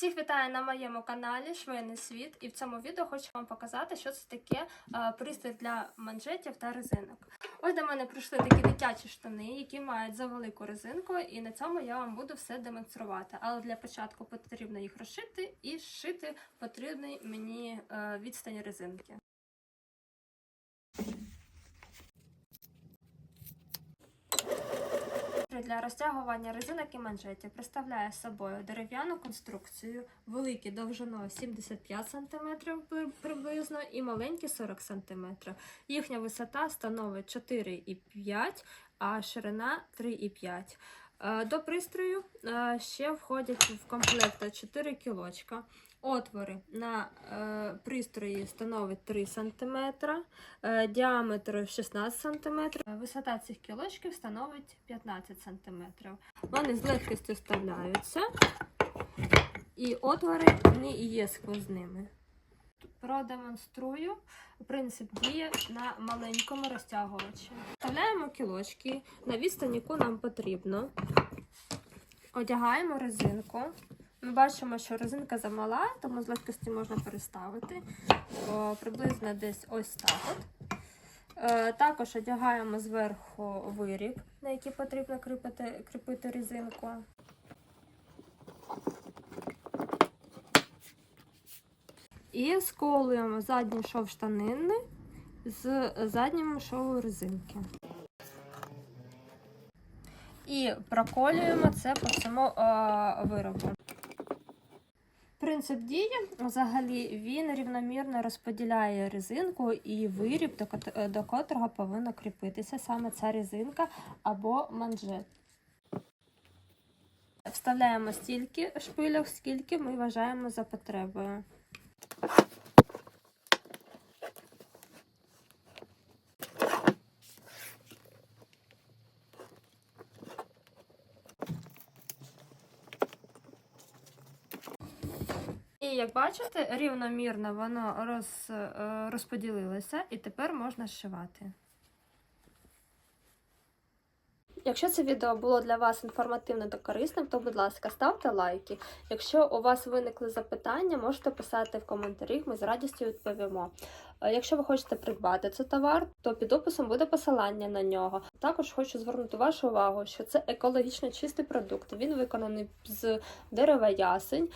Всіх вітаю на моєму каналі Швейний світ, і в цьому відео хочу вам показати, що це таке е, пристрій для манжетів та резинок. Ось до мене прийшли такі дитячі штани, які мають завелику резинку, і на цьому я вам буду все демонструвати. Але для початку потрібно їх розшити і зшити потрібний мені е, відстань резинки. Для розтягування резинок і манжетів представляє собою дерев'яну конструкцію, великі довжиною 75 см приблизно і маленькі 40 см. Їхня висота становить 4,5 а ширина 3,5 Е, До пристрою е, ще входять в комплект 4 кілочка. Отвори на е, пристрої становить 3 см, е, діаметр 16 см, висота цих кілочків становить 15 см. Вони з легкістю вставляються, і отвори і є сквозними. Продемонструю принцип дії на маленькому розтягувачі. Вставляємо кілочки на відстань, яку нам потрібно. Одягаємо резинку. Ми бачимо, що резинка замала, тому з легкості можна переставити О, приблизно десь ось так. От. Е, також одягаємо зверху виріб, на який потрібно кріпити, кріпити резинку. І сколуємо задній шов штанини з заднім шовом резинки. І проколюємо це по всьому е, виробу. Принцип дії взагалі він рівномірно розподіляє резинку і виріб, до, кот- до котрого повинна кріпитися саме ця резинка або манжет. Вставляємо стільки шпильок, скільки ми вважаємо за потребою. І як бачите, рівномірно воно роз, е, розподілилося, і тепер можна зшивати. Якщо це відео було для вас інформативним та корисним, то, будь ласка, ставте лайки. Якщо у вас виникли запитання, можете писати в коментарях, ми з радістю відповімо. Е, Якщо ви хочете придбати цей товар, то під описом буде посилання на нього. Також хочу звернути вашу увагу, що це екологічно чистий продукт. Він виконаний з дерева ясень